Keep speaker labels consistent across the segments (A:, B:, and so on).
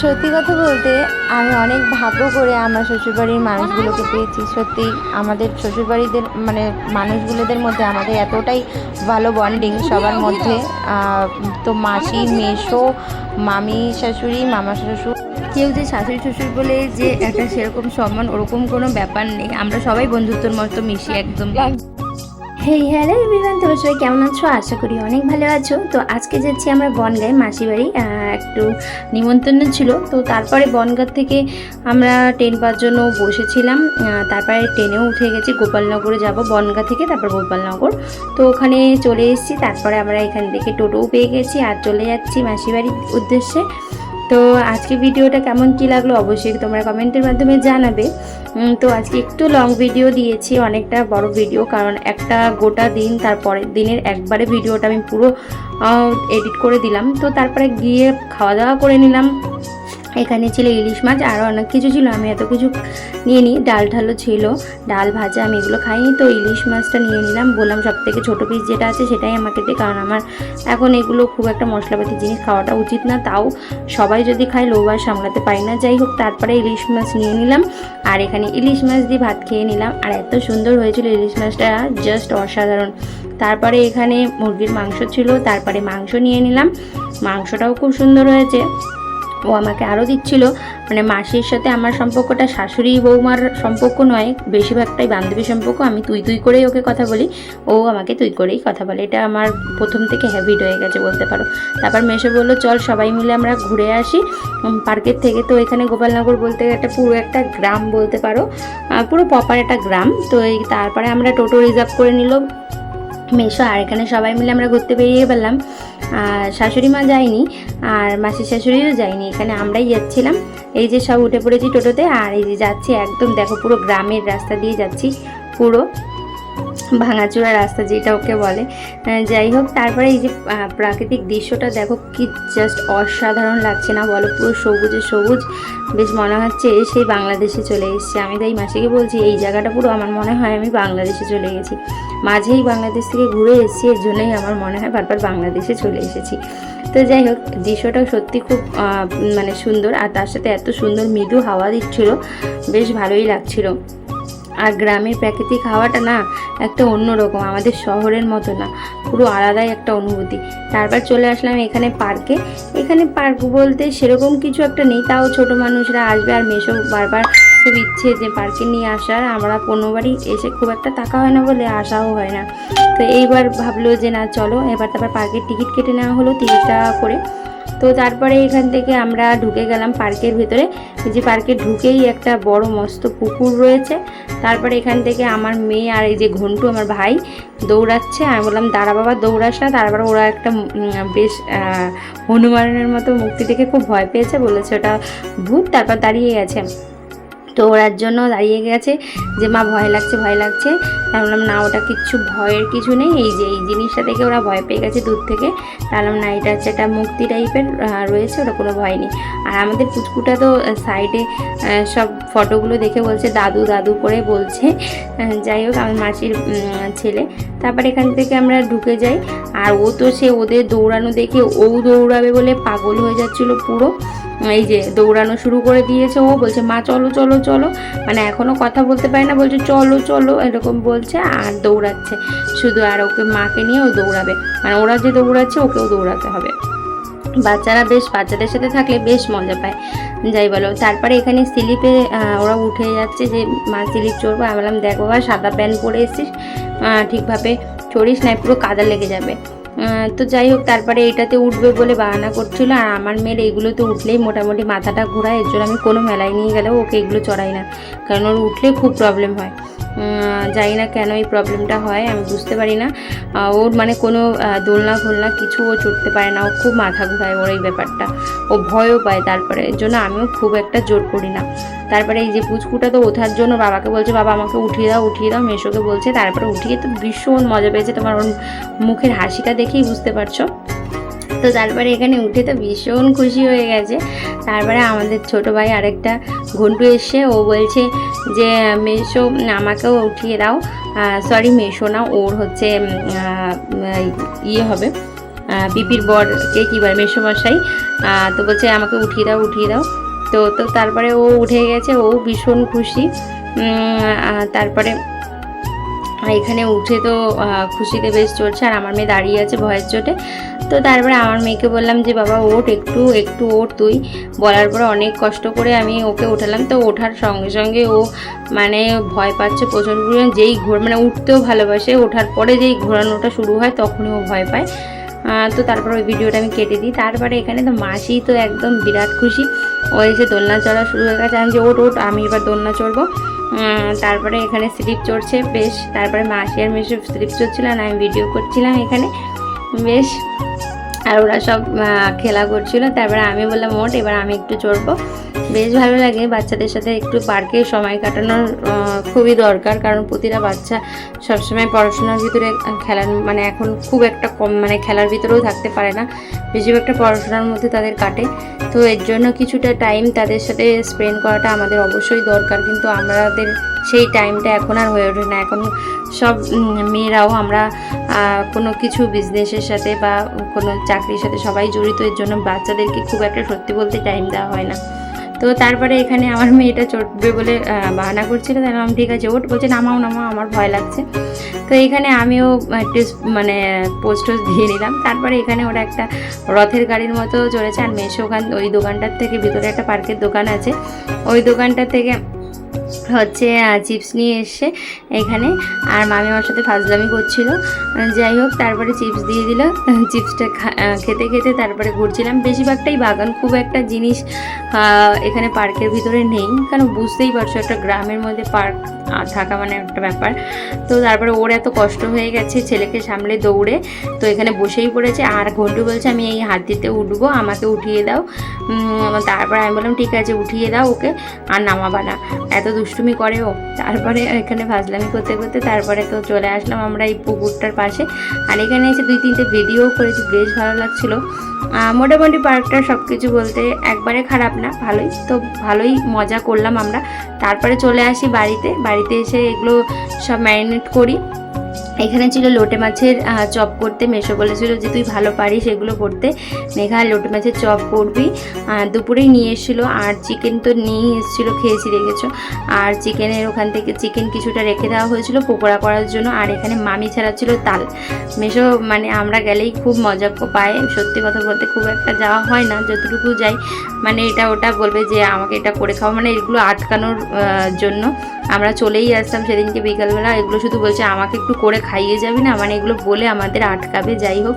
A: সত্যি কথা বলতে, আমি অনেক ভাগ্য করে আমার শ্বশুরবাড়ির মানুষগুলোকে পেয়েছি। সত্যি, আমাদের শ্বশুরবাড়িদের মানে মানুষগুলোদের মধ্যে আমাদের এতটাই ভালো বন্ডিং সবার মধ্যে। তো মাসি মেশো মামি শাশুড়ি, মামা শ্বশুর। কেউ যে শাশুড়ি শ্বশুর বলে যে একটা সেরকম সম্মান, ওরকম কোনো ব্যাপার নেই। আমরা সবাই বন্ধুত্বর মতো মিশি একদম।
B: হেই হ্যালো এভরিওয়ান তোমরা সবাই কেমন আছো? আশা করি অনেক ভালো আছো। তো আজকে যাচ্ছি আমরা বনগাঁয় মাসি বাড়ি একটু নিমন্ত্রণ ছিল। তো তারপরে বনগাঁ থেকে আমরা ট্রেন পাওয়ার জন্য বসেছিলাম। তারপরে ট্রেনেও উঠে গেছি। গোপালনগরে যাব বনগাঁ থেকে, তারপর গোপালনগর। তো ওখানে চলে এসেছি। তারপরে আমরা এখান থেকে টোটোও পেয়ে গেছি আর চলে যাচ্ছি মাসি বাড়ির উদ্দেশ্যে। তো আজকে ভিডিওটা কেমন কি লাগল অবশ্যই তোমরা কমেন্টের মাধ্যমে জানাবে। তো আজকে একটু লং ভিডিও দিয়েছি, অনেকটা বড় ভিডিও কারণ একটা গোটা দিন তারপরের দিনের একবারে ভিডিওটা আমি পুরো এডিট করে দিলাম। তো তারপরে গিয়ে খাওয়া দাওয়া করে নিলাম। এখানে ছিল ইলিশ মাছ আরও অনেক কিছু ছিল। আমি এত কিছু নিয়ে নিই ডাল ঢালও ছিল। ডাল ভাজা আমি এগুলো খাইনি, তো ইলিশ মাছটা নিয়ে নিলাম। বললাম সব থেকে ছোটো পিস যেটা আছে সেটাই আমাকে দে, কারণ আমার এখন এগুলো খুব একটা মশলাপাতি জিনিস খাওয়াটা উচিত না। তাও সবাই যদি খায় লোবার সামলাতে পারি না। যাই হোক, তারপরে ইলিশ মাছ নিয়ে নিলাম। আর এখানে ইলিশ মাছ দিয়ে ভাত খেয়ে নিলাম। আর এত সুন্দর হয়েছিল ইলিশ মাছটা জাস্ট অসাধারণ। তারপরে এখানে মুরগির মাংস ছিল, তারপরে মাংস নিয়ে নিলাম। মাংসটাও খুব সুন্দর হয়েছে। ও আমাকে আরও দিচ্ছিল। মানে মাসির সাথে আমার সম্পর্কটা শাশুড়ি বৌমার সম্পর্ক নয়, বেশিরভাগটাই বান্ধবী সম্পর্ক। আমি তুই তুই করেই ওকে কথা বলি। ও আমাকে তুই করেই কথা বলে। এটা আমার প্রথম থেকে হ্যাবিট হয়ে গেছে বলতে পারো। তারপর মেশো বলল, চল সবাই মিলে আমরা ঘুরে আসি। পার্কের থেকে তো এখানে গোপালনগর বলতে একটা পুরো একটা গ্রাম বলতে পারো। পুরো প্রপার একটা গ্রাম। তো তারপরে আমরা টোটো রিজার্ভ করে নিল। মেশো আর এখানে সবাই মিলে আমরা ঘুরতে বেরিয়ে পেলাম আর শাশুড়ি মা যায়নি, আর মাসির শাশুড়িও যায়নি। এখানে আমরাই যাচ্ছিলাম। এই যে সব উঠে পড়েছি টোটোতে, আর এই যে যাচ্ছি একদম, দেখো পুরো গ্রামের রাস্তা দিয়ে যাচ্ছি, পুরো। ভাঙাচোরা রাস্তা যেটা ওকে বলে। যাই হোক, তারপরে এই যে প্রাকৃতিক দৃশ্যটা দেখো, কি জাস্ট অসাধারণ লাগছে না বলো? পুরো সবুজে সবুজ। বেশ মনে হচ্ছে সেই বাংলাদেশে চলে এসেছি। আমি তাই মাসিকে বলছি, এই জায়গাটা পুরো আমার মনে হয় আমি বাংলাদেশে চলে গেছি। মাঝেই বাংলাদেশ থেকে ঘুরে এসেছি, এর জন্যই আমার মনে হয় বারবার বাংলাদেশে চলে এসেছি। তো যাই হোক দৃশ্যটা সত্যি খুব মানে সুন্দর, আর তার সাথে এত সুন্দর মৃদু হাওয়া দিচ্ছিল, বেশ ভালোই লাগছিল। আর গ্রামের প্রাকৃতিক হাওয়াটা না একটা অন্যরকম, আমাদের শহরের মতো না। পুরো আলাদাই একটা অনুভূতি। তারপর চলে আসলাম এখানে পার্কে। এখানে পার্ক বলতে সেরকম কিছু একটা নেই, তাও ছোট মানুষরা আসবে আর মেশো বারবার খুব ইচ্ছে যে পার্কে নিয়ে আসার। আমরা পনেরোবারই এসে খুব একটা টাকা হয় না বলে আসাও হয় না। তো এইবার ভাবলো যে না, চলো এবার তারপর পার্কের টিকিট কেটে নেওয়া হলো তিরিশ টাকা করে। তো তারপরে এখান থেকে আমরা ঢুকে গেলাম পার্কের ভিতরে। যে পার্কে ঢুকেই একটা বড় মস্ত পুকুর রয়েছে। তারপরে এখান থেকে আমার মেয়ে আর এই যে ঘন্টু, আমার ভাই দৌড়াচ্ছে। আমি বললাম, দাঁড়া বাবা, দৌড়াস না। তারপরে ওরা একটা বেশ হনুমানের মতো মুক্তি দেখে খুব ভয় পেয়েছে। বলেছে, ওটা ভূত। তারপর দাঁড়িয়ে গেছে তো জন্য দাঁড়িয়ে গেছে যে, মা, ভয় লাগছে ভয় লাগছে। আমি বললাম, না, ওটা কিচ্ছু ভয়ের কিছু নেই। এই যে, এই জিনিসটা দেখে ওরা ভয় পেয়ে গেছে দূর থেকে। তাহলে না, এটা হচ্ছে একটা মুক্তি টাইপের রয়েছে, ওটা কোনো ভয় নেই। আর আমাদের পুচকুটা তো সাইডে সব ফটোগুলো দেখে বলছে, দাদু দাদু করে বলছে। যাই হোক, আমার মাসির ছেলে। তারপর এখান থেকে আমরা ঢুকে যাই। আর ও তো সে ওদের দৌড়ানো দেখে ও দৌড়াবে বলে পাগল হয়ে যাচ্ছিল পুরো। এই যে দৌড়ানো শুরু করে দিয়েছে ও, বলছে, মা, চলো চলো চলো। মানে এখনও কথা বলতে পারে না, বলছে, চলো চলো, এরকম বলছে আর দৌড়াচ্ছে। শুধু আর ওকে মাকে নিয়ে ও দৌড়াবে। মানে ওরা যে দৌড়াচ্ছে, ওকেও দৌড়াতে হবে। বাচ্চারা বেশ, বাচ্চাদের সাথে থাকলে বেশ মজা পায়। যাই বলো, তারপরে এখানে স্লিপে ওরা উঠে যাচ্ছে যে, মা, স্লিপ চড়বো। আমি বললাম, দেখো বা সাদা প্যান্ট পরে এসেছিস ঠিকভাবে চড়িস না, পুরো কাদা লেগে যাবে। তো যাই হোক, তারপরে এটাতে উঠবে বলে বাহানা করছিল, আর আমার মেয়ের এগুলোতে উঠলেই মোটামুটি মাথাটা ঘোরায়, এর জন্য আমি কোনো মেলায় নিয়ে গেলেও ওকে এগুলো চড়াই না, কারণ ওর উঠলে খুব প্রবলেম হয়। জানি না কেন এই প্রবলেমটা হয়, আমি বুঝতে পারি না। ওর মানে কোনো দোলনা ফোলনা কিছু ও চড়তে পারে না, ও খুব মাথা ঘুরায় ওর এই ব্যাপারটা। ও ভয়ও পায় তারপরে, এর জন্য আমিও খুব একটা জোর করি না। তারপরে এই যে পুচকুটা তো ওঠার জন্য বাবাকে বলছে, বাবা, আমাকে উঠিয়ে দাও উঠিয়ে দাও। মেশোকে বলছে, তারপরে উঠিয়ে তো ভীষণ মজা পেয়েছে তোমার ওর মুখের হাসিটা দেখেই বুঝতে পারছ। তো তারপরে এখানে উঠে তো ভীষণ খুশি হয়ে গেছে। তারপরে আমাদের ছোট ভাই আরেকটা ঘন্টু এসে ও বলছে যে মেশো আমাকেও উঠিয়ে দাও। সরি মেশো না ওর হচ্ছে ইয়ে হবে পিপির বরকে কী বলে মেসোমশাই আহ, তো বলছে আমাকে উঠিয়ে দাও উঠিয়ে দাও। তো তো তারপরে ও উঠে গেছে ও ভীষণ খুশি। উম, তারপরে এখানে উঠে তো খুশিতে বেশ চলছে আর আমার মেয়ে দাঁড়িয়ে আছে ভয়ের চোটে। তো তারপরে আমার মেয়েকে বললাম যে, বাবা, ওঠ একটু একটু ওঠ তুই। বলার পরে অনেক কষ্ট করে আমি ওকে উঠালাম তো ওঠার সঙ্গে সঙ্গে ও মানে ভয় পাচ্ছে প্রচণ্ড পরিমাণ। যেই ঘোর মানে উঠতেও ভালোবাসে। ওঠার পরে যেই ঘোরানোটা শুরু হয় তখনই ও ভয় পায়। তো তারপর ওই ভিডিওটা আমি কেটে দিই। তারপরে এখানে তো মাসি তো একদম বিরাট খুশি। ও এসে দোলনা চড়া শুরু হয়ে গেছে। আমি যে ওট ওট আমি এবার দোলনা চড়বো। তারপরে এখানে স্লিপ চড়ছে, বেশ। তারপরে মাসি আর মেসে স্লিপ চড়ছিল আমি ভিডিও করছিলাম এখানে। বেশ। আর ওরা সব খেলা করছিল। তারপরে আমি বললাম ওট এবার আমি একটু চড়বো। বেশ ভালো লাগে বাচ্চাদের সাথে একটু পার্কে সময় কাটানোর খুবই দরকার। কারণ প্রতিটা বাচ্চা সবসময় পড়াশোনার ভিতরে খেলার মানে এখন খুব একটা কম মানে খেলার ভিতরেও থাকতে পারে না। বেশিরভাগটা পড়াশোনার মধ্যে তাদের কাটে। তো এর জন্য কিছুটা টাইম তাদের সাথে স্পেন্ড করাটা আমাদের অবশ্যই দরকার। কিন্তু আমাদের সেই টাইমটা এখন আর হয়ে ওঠে না। এখন সব মেয়েরাও আমরা কোনো কিছু বিজনেসের সাথে বা কোনো চাকরির সাথে সবাই জড়িত, এর জন্য বাচ্চাদেরকে খুব একটা সত্যি বলতে টাইম দেওয়া হয় না। তো তারপরে এখানে আমার মেয়েটা চটবে বলে বাহানা করছিল। তাই আমি ঠিক আছে ওট বলছে, নামাও নামাও, আমার ভয় লাগছে। তো এখানে আমিও মানে পোস্ট দিয়ে নিলাম। তারপরে এখানে ওরা একটা রথের গাড়ির মতো চলেছে আর মেশো ওখান, ওই দোকানটার থেকে ভিতরে একটা পার্কের দোকান আছে। ওই দোকানটা থেকে হচ্ছে চিপস নিয়ে এসে এখানে। আর মামি আমার সাথে ফাজলামি করছিল। যাই হোক, তারপরে চিপস দিয়ে দিল। চিপসটা খেতে খেতে তারপরে ঘুরছিলাম। বেশিরভাগটাই বাগান। খুব একটা জিনিস এখানে পার্কের ভিতরে নেই। কারণ বুঝতেই পারছ, একটা গ্রামের মধ্যে পার্ক থাকা মানে একটা ব্যাপার। তো তারপরে ওর এত কষ্ট হয়ে গেছে ছেলেকে সামলে দৌড়ে। তো এখানে বসেই পড়েছে। আর ঘন্টু বলছে, আমি এই হাত দিতে উঠবো, আমাকে উঠিয়ে দাও। তারপরে আমি বললাম, ঠিক আছে, উঠিয়ে দাও ওকে, আর নামাবা না। এত দুষ্টুমি করে ও। তারপরে এখানে ফাজলামি করতে করতে তারপরে তো চলে আসলাম আমরা এই পুকুরটার পাশে। আর এখানে এসে দুই তিনটে ভিডিও করেছি, বেশ ভালো লাগছিল। মোটামুটি পার্কটা সব কিছু বলতে একবারে খারাপ না, ভালোই। তো ভালোই মজা করলাম আমরা। তারপরে চলে আসি বাড়িতে বাড়িতে এসে এগুলো সব ম্যারিনেট করি। এখানে ছিল লোটে মাছের চপ করতে। মেশো বলেছিল যে, তুই ভালো পারিস এগুলো করতে। মেঘা লোটে মাছের চপ করবি। দুপুরেই নিয়ে এসেছিল। আর চিকেন তো নিয়ে এসেছিল, খেয়েছি, দেখেছ? আর চিকেনের ওখান থেকে চিকেন কিছুটা রেখে দেওয়া হয়েছিল পকোড়া করার জন্য। আর এখানে মামি ছাড়া ছিল তাল। মেশো মানে আমরা গেলেই খুব মজা পায়। সত্যি কথা বলতে খুব একটা যাওয়া হয় না, যতটুকু যাই। মানে এটা ওটা বলবে যে, আমাকে এটা করে খাওয়া মানে এগুলো আটকানোর জন্য আমরা চলেই আসতাম। সেদিনকে বিকালবেলা এগুলো শুধু বলছে, আমাকে একটু করে খাইয়ে যাবি না? মানে এগুলো বলে আমাদের আটকাবে, যাই হোক।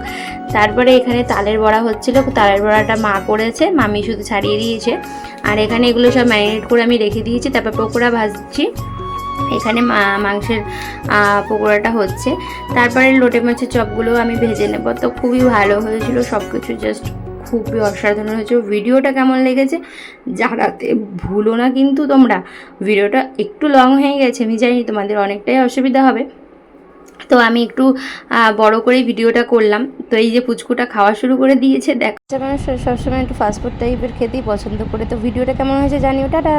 B: তারপরে এখানে তালের বড়া হচ্ছিল। তালের বড়াটা মা করেছে, মামি শুধু ছাড়িয়ে দিয়েছে। আর এখানে এগুলো সব ম্যারিনেট করে আমি রেখে দিয়েছি। তারপর পকোড়া ভাজছি। এখানে মাংসের পকোড়াটা হচ্ছে। তারপরে লোটে মাছের চপগুলো আমি ভেজে নেব। তো খুবই ভালো হয়েছিল। সব কিছু জাস্ট খুবই অসাধারণ হয়েছে ভিডিওটা কেমন লেগেছে? জানাতে ভুলো না কিন্তু তোমরা। ভিডিওটা একটু লং হয়ে গেছে। আমি জানি তোমাদের অনেকটাই অসুবিধা হবে। তো আমি একটু বড় করে ভিডিওটা করলাম। তো এই যে পুচকুটা খাওয়া শুরু করে দিয়েছে, দেখ।
A: সবসময় একটু ফাস্টফুড টাইপের খেতেই পছন্দ করে। তো ভিডিওটা কেমন হয়েছে জানিও, টাটা।